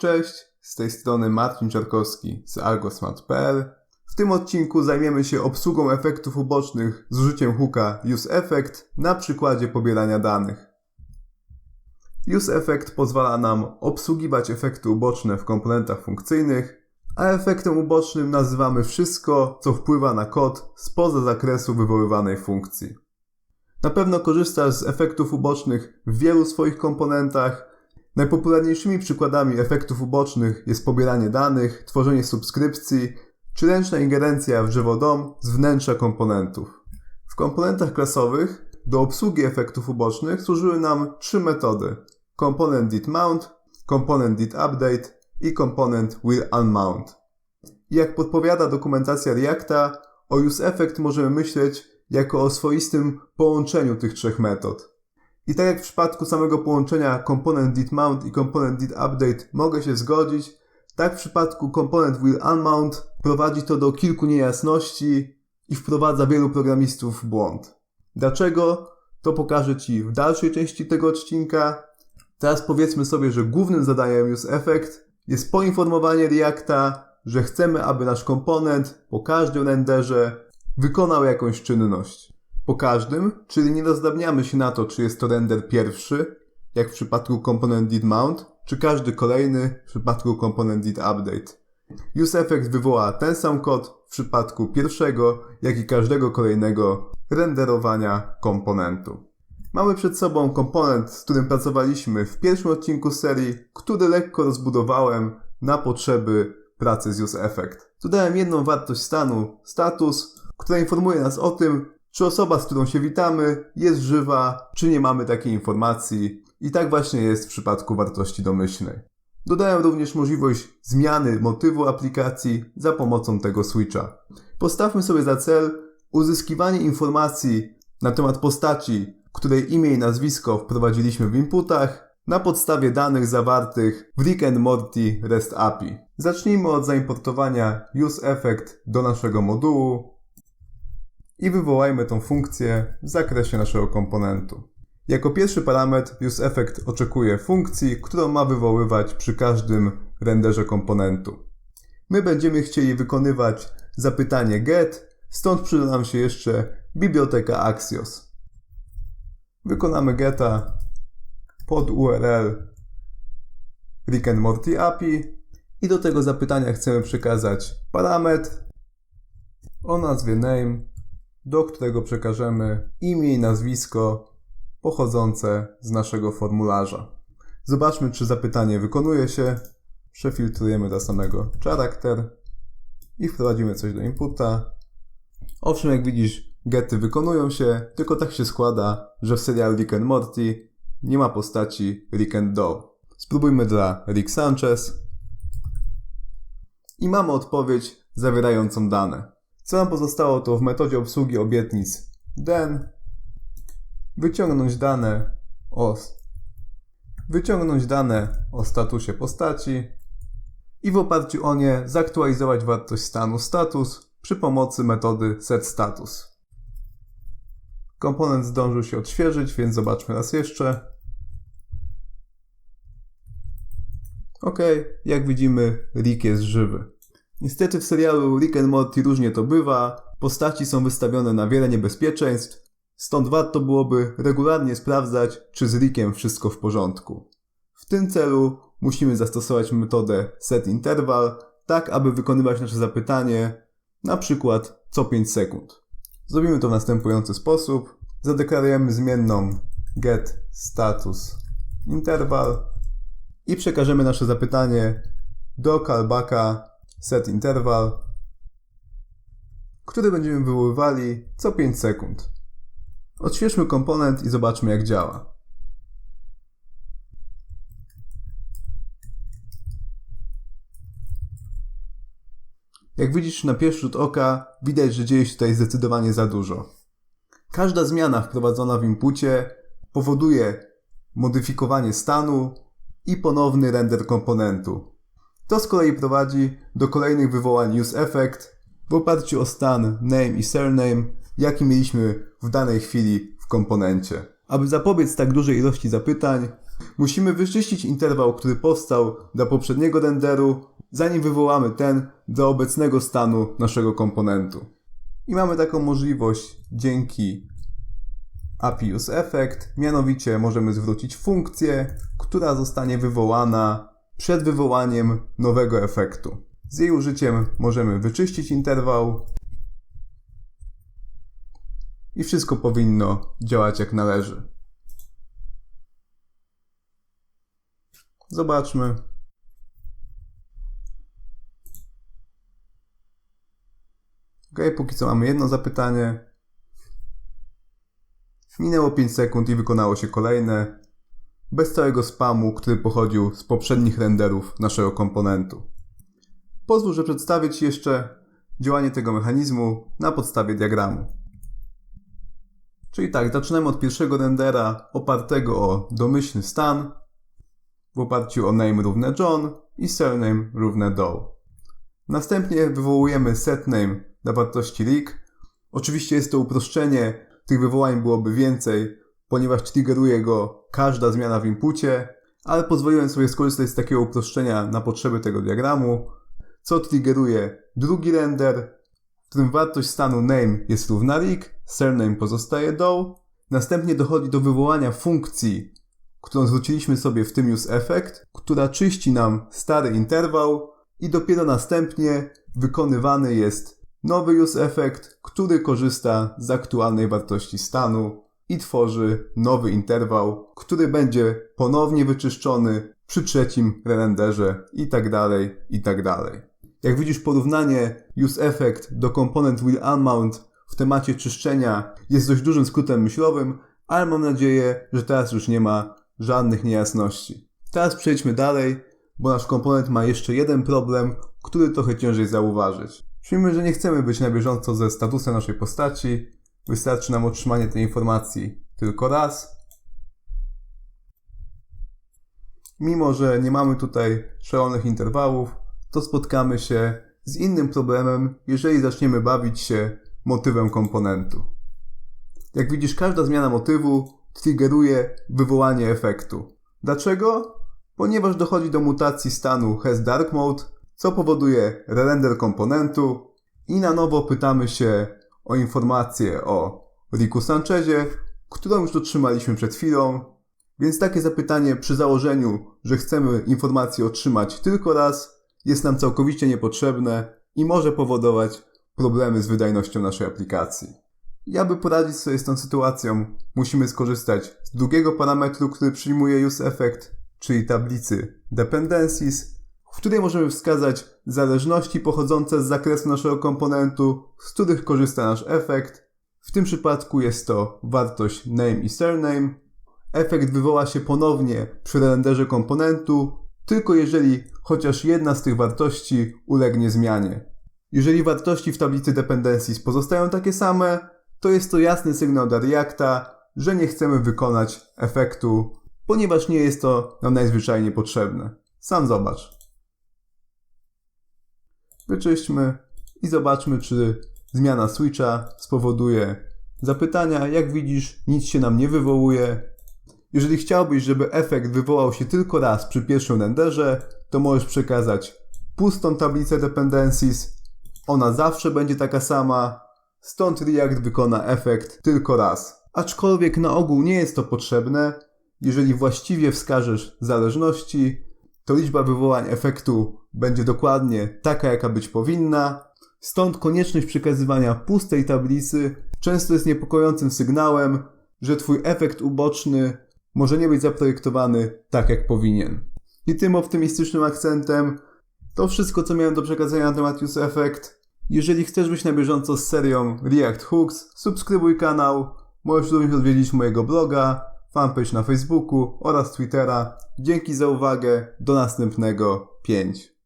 Cześć, z tej strony Marcin Czarkowski z algosmart.pl. W tym odcinku zajmiemy się obsługą efektów ubocznych z użyciem hooka useEffect na przykładzie pobierania danych. useEffect pozwala nam obsługiwać efekty uboczne w komponentach funkcyjnych, a efektem ubocznym nazywamy wszystko, co wpływa na kod spoza zakresu wywoływanej funkcji. Na pewno korzystasz z efektów ubocznych w wielu swoich komponentach. Najpopularniejszymi przykładami efektów ubocznych jest pobieranie danych, tworzenie subskrypcji, czy ręczna ingerencja w drzewo DOM z wnętrza komponentów. W komponentach klasowych do obsługi efektów ubocznych służyły nam trzy metody: component did mount, component did update i component will unmount. Jak podpowiada dokumentacja Reacta, o useEffect możemy myśleć jako o swoistym połączeniu tych trzech metod. I tak jak w przypadku samego połączenia component did mount i component did update mogę się zgodzić, tak w przypadku component will unmount prowadzi to do kilku niejasności i wprowadza wielu programistów w błąd. Dlaczego? To pokażę Ci w dalszej części tego odcinka. Teraz powiedzmy sobie, że głównym zadaniem useEffect jest poinformowanie Reacta, że chcemy, aby nasz komponent po każdym renderze wykonał jakąś czynność. Po każdym, czyli nie rozdabniamy się na to, czy jest to render pierwszy, jak w przypadku component did mount, czy każdy kolejny w przypadku component did update. useEffect wywoła ten sam kod w przypadku pierwszego, jak i każdego kolejnego renderowania komponentu. Mamy przed sobą komponent, z którym pracowaliśmy w pierwszym odcinku serii, który lekko rozbudowałem na potrzeby pracy z useEffect. Dodałem jedną wartość stanu, status, która informuje nas o tym, czy osoba, z którą się witamy, jest żywa, czy nie mamy takiej informacji. I tak właśnie jest w przypadku wartości domyślnej. Dodałem również możliwość zmiany motywu aplikacji za pomocą tego switcha. Postawmy sobie za cel uzyskiwanie informacji na temat postaci, której imię i nazwisko wprowadziliśmy w inputach na podstawie danych zawartych w Rick and Morty REST API. Zacznijmy od zaimportowania useEffect do naszego modułu i wywołajmy tą funkcję w zakresie naszego komponentu. Jako pierwszy parametr useEffect oczekuje funkcji, którą ma wywoływać przy każdym renderze komponentu. My będziemy chcieli wykonywać zapytanie get, stąd przyda nam się jeszcze biblioteka Axios. Wykonamy geta pod URL Rick and Morty API i do tego zapytania chcemy przekazać parametr o nazwie name, do którego przekażemy imię i nazwisko pochodzące z naszego formularza. Zobaczmy, czy zapytanie wykonuje się. Przefiltrujemy do samego charakter i wprowadzimy coś do inputa. Owszem, jak widzisz, gety wykonują się, tylko tak się składa, że w serialu Rick and Morty nie ma postaci Rick and Doe. Spróbujmy dla Rick Sanchez i mamy odpowiedź zawierającą dane. Co nam pozostało to w metodzie obsługi obietnic den wyciągnąć dane o wyciągnąć dane o statusie postaci i w oparciu o nie zaktualizować wartość stanu status przy pomocy metody setStatus. Komponent zdążył się odświeżyć, więc zobaczmy raz jeszcze. Ok, jak widzimy, Rick jest żywy. Niestety w serialu Rick and Morty różnie to bywa. Postaci są wystawione na wiele niebezpieczeństw, stąd warto byłoby regularnie sprawdzać, czy z Rickiem wszystko w porządku. W tym celu musimy zastosować metodę setInterval, tak aby wykonywać nasze zapytanie na przykład co 5 sekund. Zrobimy to w następujący sposób. Zadeklarujemy zmienną get status interval i przekażemy nasze zapytanie do callbacka setInterval, który będziemy wywoływali co 5 sekund. Odświeżmy komponent i zobaczmy jak działa. Jak widzisz na pierwszy rzut oka, widać, że dzieje się tutaj zdecydowanie za dużo. Każda zmiana wprowadzona w inpucie powoduje modyfikowanie stanu i ponowny render komponentu. To z kolei prowadzi do kolejnych wywołań useEffect w oparciu o stan name i surname, jaki mieliśmy w danej chwili w komponencie. Aby zapobiec tak dużej ilości zapytań, Musimy wyczyścić interwał, który powstał dla poprzedniego renderu, zanim wywołamy ten do obecnego stanu naszego komponentu. I mamy taką możliwość dzięki API useEffect, mianowicie możemy zwrócić funkcję, która zostanie wywołana przed wywołaniem nowego efektu. Z jej użyciem możemy wyczyścić interwał i wszystko powinno działać jak należy. Zobaczmy. Ok, póki co mamy jedno zapytanie. Minęło 5 sekund i wykonało się kolejne, bez całego spamu, który pochodził z poprzednich renderów naszego komponentu. Pozwól, że przedstawię Ci jeszcze działanie tego mechanizmu na podstawie diagramu. Czyli tak, zaczynamy od pierwszego rendera opartego o domyślny stan w oparciu o name równe John i surname równe Doe. Następnie wywołujemy setName dla wartości Rick. Oczywiście jest to uproszczenie, tych wywołań byłoby więcej, ponieważ triggeruje go każda zmiana w inpucie, ale pozwoliłem sobie skorzystać z takiego uproszczenia na potrzeby tego diagramu, co triggeruje drugi render, w którym wartość stanu name jest równa Rick, surname pozostaje Doe, następnie dochodzi do wywołania funkcji, którą zwróciliśmy sobie w tym useEffect, która czyści nam stary interwał i dopiero następnie wykonywany jest nowy useEffect, który korzysta z aktualnej wartości stanu i tworzy nowy interwał, który będzie ponownie wyczyszczony przy trzecim renderze i tak dalej, i tak dalej. Jak widzisz porównanie useEffect do komponent will unmount w temacie czyszczenia jest dość dużym skrótem myślowym, ale mam nadzieję, że teraz już nie ma żadnych niejasności. Teraz przejdźmy dalej, bo nasz komponent ma jeszcze jeden problem, który trochę ciężej zauważyć. Przyjmijmy, że nie chcemy być na bieżąco ze statusem naszej postaci, wystarczy nam otrzymanie tej informacji tylko raz. Mimo, że nie mamy tutaj szalonych interwałów, to spotkamy się z innym problemem, jeżeli zaczniemy bawić się motywem komponentu. Jak widzisz, każda zmiana motywu triggeruje wywołanie efektu. Dlaczego? Ponieważ dochodzi do mutacji stanu has dark mode, co powoduje render komponentu i na nowo pytamy się o informację o Riku Sanchezie, którą już otrzymaliśmy przed chwilą. Więc takie zapytanie przy założeniu, że chcemy informację otrzymać tylko raz, jest nam całkowicie niepotrzebne i może powodować problemy z wydajnością naszej aplikacji. I aby poradzić sobie z tą sytuacją, musimy skorzystać z drugiego parametru, który przyjmuje useEffect, czyli tablicy dependencies, w której możemy wskazać zależności pochodzące z zakresu naszego komponentu, z których korzysta nasz efekt. W tym przypadku jest to wartość name i surname. Efekt wywoła się ponownie przy renderze komponentu, tylko jeżeli chociaż jedna z tych wartości ulegnie zmianie. Jeżeli wartości w tablicy dependencies pozostają takie same, to jest to jasny sygnał dla Reacta, że nie chcemy wykonać efektu, ponieważ nie jest to nam najzwyczajniej potrzebne. Sam zobacz. Wyczyśćmy i zobaczmy, czy zmiana switcha spowoduje zapytania. Jak widzisz, nic się nam nie wywołuje. Jeżeli chciałbyś, żeby efekt wywołał się tylko raz przy pierwszym renderze, to możesz przekazać pustą tablicę dependencies. Ona zawsze będzie taka sama, stąd React wykona efekt tylko raz. Aczkolwiek na ogół nie jest to potrzebne, jeżeli właściwie wskażesz zależności, to liczba wywołań efektu będzie dokładnie taka, jaka być powinna. Stąd konieczność przekazywania pustej tablicy często jest niepokojącym sygnałem, że Twój efekt uboczny może nie być zaprojektowany tak, jak powinien. I tym optymistycznym akcentem to wszystko, co miałem do przekazania na temat useEffect. Jeżeli chcesz być na bieżąco z serią React Hooks, subskrybuj kanał, możesz również odwiedzić mojego bloga, fanpage na Facebooku oraz Twittera. Dzięki za uwagę, do następnego 5.